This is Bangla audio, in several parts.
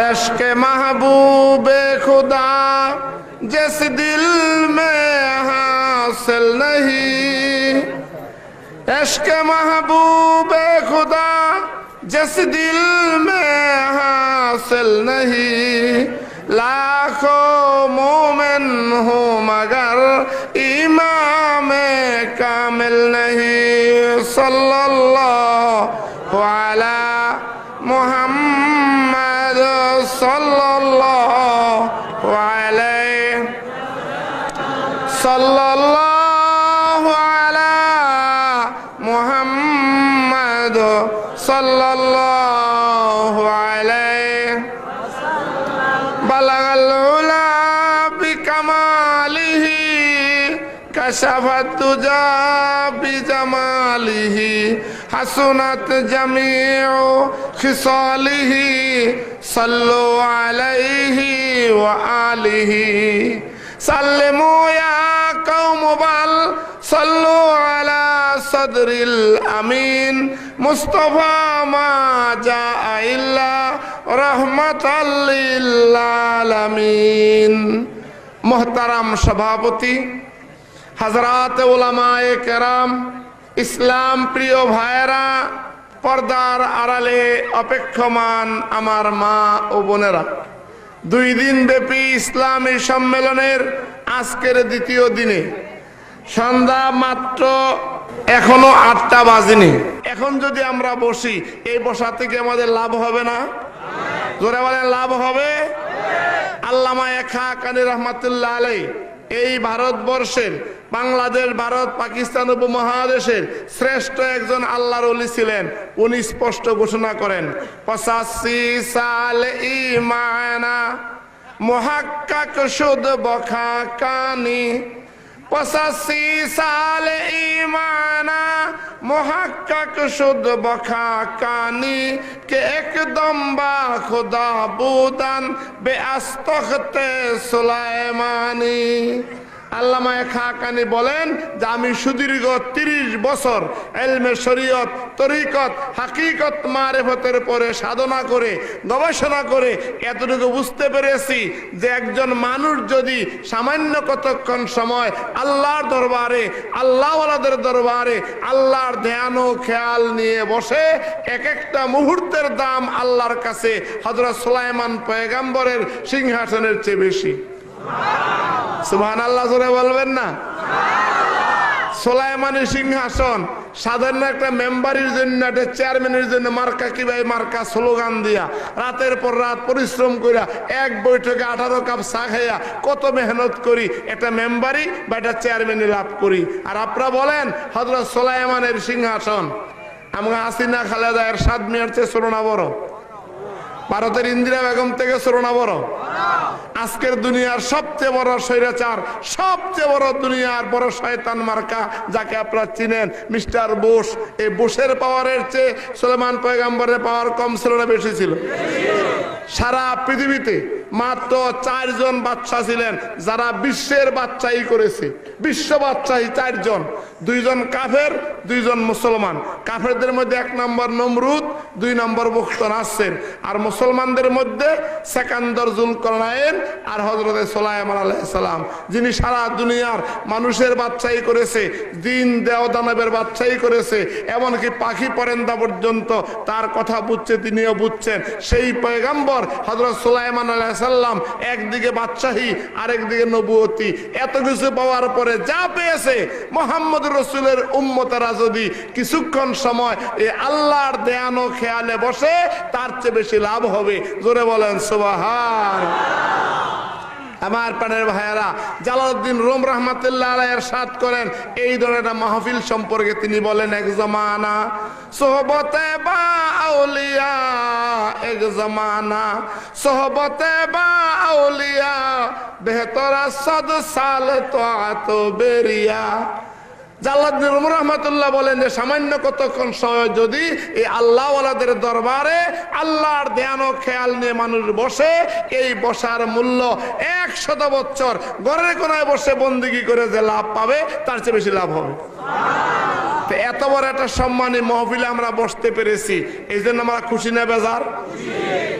عشق محبوب خدا، جس دل میں حاصل نہیں۔ عشق محبوب خدا، جس دل میں حاصل نہیں۔ لاکھوں مومن ہوں مگر امام کامل نہیں۔ صلی اللہ صلى الله عليه بلغ العلا بكماله كشف الدجى بجماله حسنت جميع خصاله صلوا عليه وآله سلموا يا قوم بل صلوا على صدر الأمين মুস্তফা মা যা রহমত রহমতাল্লিন মোহতারাম সভাপতি, হজরাত ওলামায় কেরাম, ইসলাম প্রিয় ভাইরা পর্দার আড়ালে অপেক্ষমান আমার মা ও বোনেরা, দুই দিন ব্যাপী ইসলামী সম্মেলনের আজকের দ্বিতীয় দিনে সন্ধ্যা মাত্র এখনও আটটা বাজেনি। এখন যদি আমরা বসি, এই বসা থেকে আমাদের লাভ হবে না? জোরে বলেন, লাভ হবে? আল্লামা খা কানি রহমাতুল্লাহ আলাই, এই ভারতবর্ষের, বাংলাদেশ, ভারত, পাকিস্তান উপমহাদেশের শ্রেষ্ঠ একজন আল্লাহর অলি ছিলেন। উনি স্পষ্ট ঘোষণা করেন, পঁচাশি সাল ইমানা মহাক্কাক সুদ বখা কানি পঁচাশি সাল ইমানা মহাকাক শুদ্ধ বখা কানি কে একদম বা খুদা বুদান বে আস্তখতে সুলাইমানি। আল্লামা খাকানি বলেন যে আমি সুদীর্ঘ তিরিশ বছর এলমে শরীয়ত, তরিকত, হাকিকত, মারেফতের পরে সাধনা করে, গবেষণা করে এতটুকু বুঝতে পেরেছি যে একজন মানুষ যদি সামান্য কতক্ষণ সময় আল্লাহর দরবারে, আল্লাহওয়ালাদের দরবারে আল্লাহর ধ্যান ও খেয়াল নিয়ে বসে, এক একটা মুহূর্তের দাম আল্লাহর কাছে হজরত সুলাইমান পয়গাম্বরের সিংহাসনের চেয়ে বেশি। সুবহান আল্লাহ জোরে বলবেন না? সোলাইমানের সিংহাসন, সাধারণ একটা মেম্বারের জন্য, একটা চেয়ারম্যানের জন্য মার্কা কি ভাই? মার্কা স্লোগান দিয়া। রাতের পর রাত পরিশ্রম করিয়া এক বৈঠকে আঠারো কাপ চা খাইয়া কত মেহনত করি, একটা মেম্বারই বা একটা চেয়ারম্যানই লাভ করি। আর আপনারা বলেন হজরত সোলাইমানের সিংহাসন আমরা আসিনা খালেদা এর সাত মেয়ের চেয়ে ছোট বড়? ভারতের ইন্দিরা বেগম থেকে ছোড়না বড়? আজকের দুনিয়ার সবচেয়ে বড় স্বৈরাচার, সবচেয়ে বড় দুনিয়ার বড় শয়তান মার্কা যাকে আপনারা চিনেন, মিস্টার বোস এই বোসের পাওয়ারের চেয়ে সুলেমান পয়গাম্বরের পাওয়ার কম ছিল না, বেশি ছিল। সারা পৃথিবীতে মাত্র চারজন বাচ্চা ছিলেন, যারা বিশ্বের বাচ্চাই করেছে। বিশ্ব বাচ্চাই চারজন। দুইজন কাফের, দুইজন মুসলমান। কাফেরদের মধ্যে এক নম্বর নমরুদ, দুই নম্বর মুক্ত নাসের। আর মুসলমানদের মধ্যে সেকান্দর জুল করনায়েন আর হজরত সোলাইমান আলাইসালাম যিনি সারা দুনিয়ার মানুষের বাচ্চাই করেছে, দিন দেও দানবের বাচ্চাই করেছে, এমনকি পাখি পরেন্দা পর্যন্ত তার কথা বুঝছে, তিনিও বুঝছেন। সেই পয়গাম্বর হজরত সোলাইমান আলাইসাল্লাম একদিকে বাদশাহী, আরেকদিকে নবুয়তি। এত কিছু পাওয়ার পরে যা পেয়েছে, মোহাম্মদ রসুলের উম্মতারা যদি কিছুক্ষণ সময় এই আল্লাহর দেয়ান খেয়ালে বসে, তার চেয়ে বেশি লাভ হবে। জোরে বলেন, সুবাহান। আমার প্রাণের ভাইয়েরা, জালালউদ্দিন রোম রহমাতুল্লাহ এর সাত করেন, এই ধরনের মাহফিল সম্পর্কে তিনি বলেন, এক জমানা সোহবতে বা এক জমানা, সোহবতে বা আউলিয়া, বেহতরা সদ সাল তো আত বেরিয়া রহমতুল্লাহ বলেন যে, সামান্য কতক্ষণ সময় যদি এই আল্লাহওয়ালাদের দরবারে আল্লাহর ধ্যান ও খেয়াল নিয়ে মানুষ বসে, এই বসার মূল্য একশত বছর ঘরের কোনায় বসে বন্দিগি করে যে লাভ পাবে, তার চেয়ে বেশি লাভ হবে। তো এত বড় একটা সম্মানী মহফিলে আমরা বসতে পেরেছি। এই জন্য আমরা খুশি না বেজার?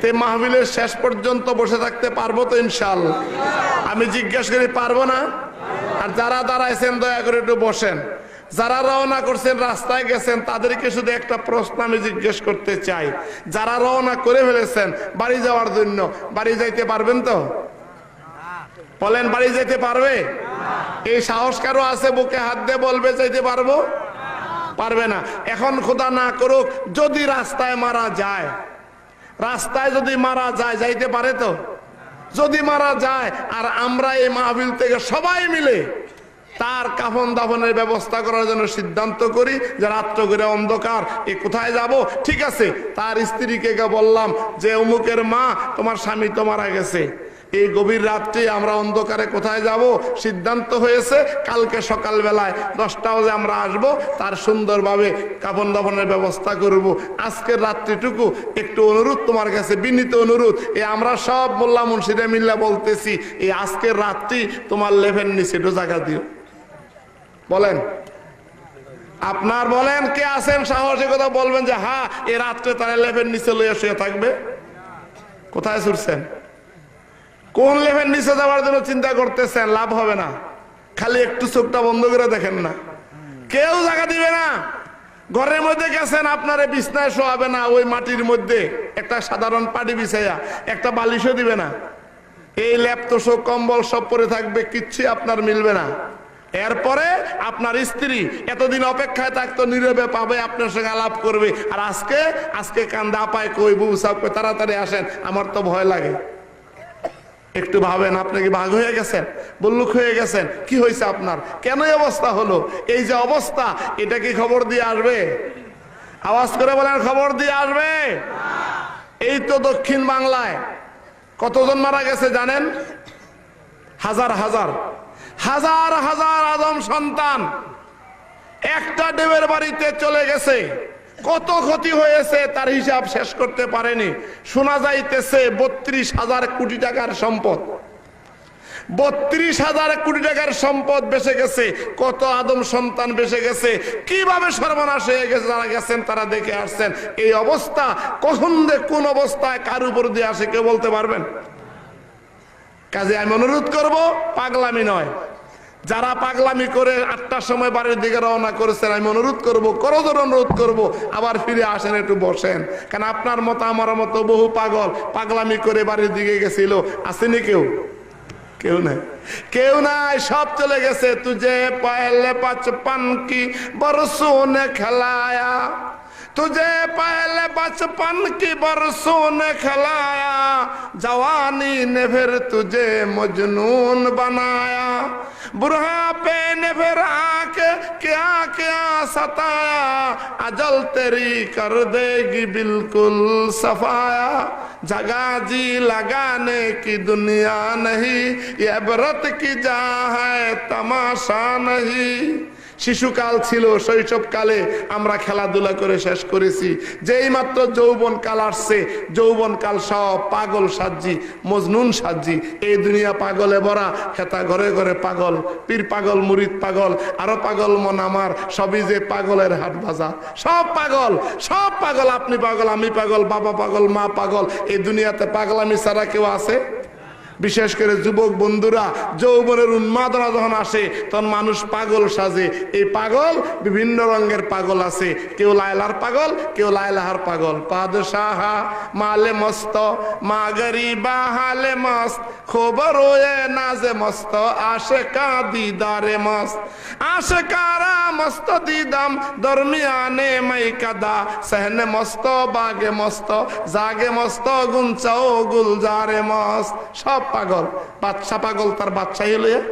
তে মাহবিলের শেষ পর্যন্ত বসে থাকতে পারব তো ইনশাল্লাহ আমি জিজ্ঞেস করি, পারব না? আর যারা দাঁড়াইছেন, দয়া করে একটু বসেন। যারা রওনা করছেন, রাস্তায় গেছেন, তাদেরকে শুধু একটা প্রশ্ন আমি জিজ্ঞেস করতে চাই। যারা রওনা করে ফেলেছেন, বাড়ি যাওয়ার জন্য, বাড়ি যাইতে পারবেন তো? বলেন, বাড়ি যেতে পারবে? এই সাহস কারও আছে? বুকে হাত দিয়ে বলবে, যাইতে পারব? পারবে না। এখন খোদা না করুক, যদি রাস্তায় মারা যায়, রাস্তায় যদি মারা যায়, যাইতে পারে তো? যদি মারা যায়, আর আমরা এই মাহবিল থেকে সবাই মিলে তার কাফন দাফনের ব্যবস্থা করার জন্য সিদ্ধান্ত করি যে রাত্র করে অন্ধকার, এ কোথায় যাব? ঠিক আছে, তার স্ত্রীকে বললাম যে, অমুকের মা, তোমার স্বামী তো মারা গেছে। এই গভীর রাত্রে আমরা অন্ধকারে কোথায় যাব? সিদ্ধান্ত হয়েছে কালকে সকালবেলায় দশটা বাজে আমরা আসব, তার সুন্দরভাবে কাপন দাপনের ব্যবস্থা করব। আজকের রাত্রিটুকু একটু অনুরোধ তোমার কাছে, বিনীত অনুরোধ। এ আমরা সব মোল্লা মুন্সিরা মিল্লা বলতেছি, এই আজকের রাত্রি তোমার লেভেল নিচে জায়গা দিও। বলেন। আপনার বলেন, কে আছেন? সাহসী কথা বলবেন যে হ্যাঁ এ রাত্রে তারা লেভেল নিচে লইয়া শুয়ে থাকবে। কোথায় ছুটছেন? কোন লেভেল নিচে যাওয়ার জন্য চিন্তা করতেছেন? লাভ হবে না। খালি একটু চোখটা বন্ধ করে দেখেন না। কেউ জায়গা দিবে না। ঘরের মধ্যে গেছেন, আপনারে বিছনায় শোয়াবে না। ওই মাটির মধ্যে একটা সাধারণ পাটি বিছাইয়া একটা বালিশও দিবে না। এই ল্যাপ তোষক কম্বল সব পরে থাকবে, কিচ্ছু আপনার মিলবে না। এরপরে আপনার স্ত্রী এতদিন অপেক্ষায় থাকতো, নীরবে পাবে, আপনার সঙ্গে আলাপ করবে। আর আজকে আজকে কান্দা পায়, কই বউ সাপ তাড়াতাড়ি আসেন, আমার তো ভয় লাগে। একটু ভাবেন, আপনি কি ভাগ হয়ে গেছেন? বল্লুক হয়ে গেছেন? কি হয়েছে আপনার? কেন অবস্থা হলো? এই যে অবস্থা, এটা কি খবর দিয়ে আসবে? আওয়াজ করে বলেন, খবর দিয়ে আসবে। এই তো দক্ষিণ বাংলায়। কতজন মারা গেছে জানেন? হাজার হাজার। হাজার হাজার আদম সন্তান একটা ডেবের বাড়িতে চলে গেছে। কত ক্ষতি হয়েছে তার হিসাব শেষ করতে পারেনি। শোনা যাইতেছে বত্রিশ হাজার কোটি টাকার সম্পদ। বত্রিশ হাজার কোটি টাকার সম্পদ বেঁচে গেছে। কত আদম সন্তান বেঁচে গেছে। কীভাবে সর্বনাশ হয়ে গেছে যারা গেছেন, তারা দেখে আসছেন। এই অবস্থা কখন কোন অবস্থায় কার উপর দিয়ে আসে কেউ বলতে পারবেন? কাজে আমি অনুরোধ করব, পাগলামি নয়। যারা পাগলামি করে আটটার সময় বাড়ির দিকে রওনা করেছেন, আমি অনুরোধ করব, করজোর অনুরোধ করব, আবার ফিরে আসেন, একটু বসেন। কেন আপনার মতো, আমার মতো বহু পাগল পাগলামি করে বাড়ির দিকে গেছিল। আসেনি কেউ? কেউ নাই। কেউ নাই, সব চলে গেছে। তুজে পায়লে পাঁচ পান কি সোনে খেলায়া? তুজে পায়লে বচপন কি বরসুন খেলায়া? জওয়ানি নেভের তুজে মজনুন বানায়া। बुढ़ापे ने फिर आके क्या क्या सताया? अजल तेरी कर देगी बिल्कुल सफाया। जगा जी लगाने की दुनिया नहीं, ये व्रत की जा है, तमाशा नहीं। শিশুকাল ছিল, শৈশবকালে আমরা খেলাধুলা করে শেষ করেছি। যেই মাত্র যৌবন কাল আসছে যৌবন কাল সব পাগল সাজি, মজনুন সাজি। এই দুনিয়া পাগলে ভরা, হেতা ঘরে ঘরে পাগল, পীর পাগল, মুরিদ পাগল, আরও পাগল মন আমার, সবই যে পাগলের হাট বাজা সব পাগল সব পাগল, আপনি পাগল, আমি পাগল, বাবা পাগল, মা পাগল। এই দুনিয়াতে পাগলামি ছাড়া কেউ আছে? বিশেষ করে যুবক বন্ধুরা, যৌবনের উন্মাদনা যখন আসে, তখন মানুষ পাগল সাজে। এই পাগল বিভিন্ন রঙের পাগল আছে। কেউ লায়লার পাগল, কেউ লায়লাহার পাগল। পাদশাহা মালে মস্ত, মা হালে মস্ত, খবর নাজে মস্ত আশে কা দিদারে মস্ত। আশে কারা মস্ত দিদাম, দরমিয়ানে মাই কাদা সহনে মস্ত, বাগে মস্ত, জাগে মস্ত গুনচাও গুলজারে মস্ত। সব পাগল, বাচ্চা পাগল তার বাচ্চাই লইয়া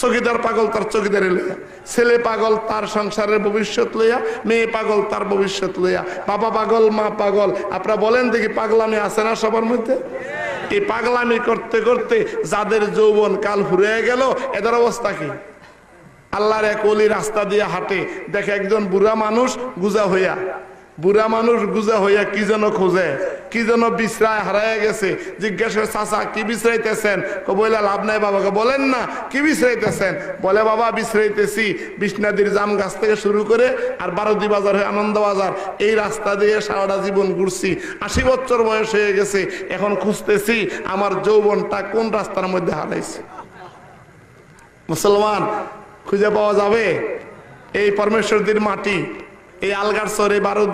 চকিদার পাগল তার চকিদারে লইয়া, ছেলে পাগল তার সংসারের ভবিষ্যৎ লইয়া, মেয়ে পাগল তার ভবিষ্যৎ লইয়া, বাবা পাগল, মা পাগল। আপনারা বলেন দেখি পাগলামি আছে না সবার মধ্যে? এই পাগলামি করতে করতে যাদের যৌবন কাল ফুরিয়ে গেল, এদের অবস্থা কি? আল্লাহর এক অলি রাস্তা দিয়ে হাঁটে, দেখে একজন বুড়া মানুষ গুজা হইয়া বুড়া মানুষ গুজা হইয়া কি যেন খোঁজে, কি যেন বিশ্রায় হারায় গেছে। জিজ্ঞাসা চাচা, কি বিশ্রাইতেছেন? বইলা লাভ নাই বাবাকে। বলেন না, কি বিশ্রাইতেছেন? বলে, বাবা, বিশ্রাইতেছি। বিষ্ণাদির জাম গাছ থেকে শুরু করে আর বারোদি বাজার হয়ে আনন্দ বাজার। এই রাস্তা দিয়ে সারাটা জীবন ঘুরছি। আশি বছর বয়স হয়ে গেছে, এখন খুঁজতেছি আমার যৌবনটা কোন রাস্তার মধ্যে হারাইছে। মুসলমান, খুঁজে পাওয়া যাবে? এই পরমেশ্বরদের মাটি, এই আলগার সরে বারো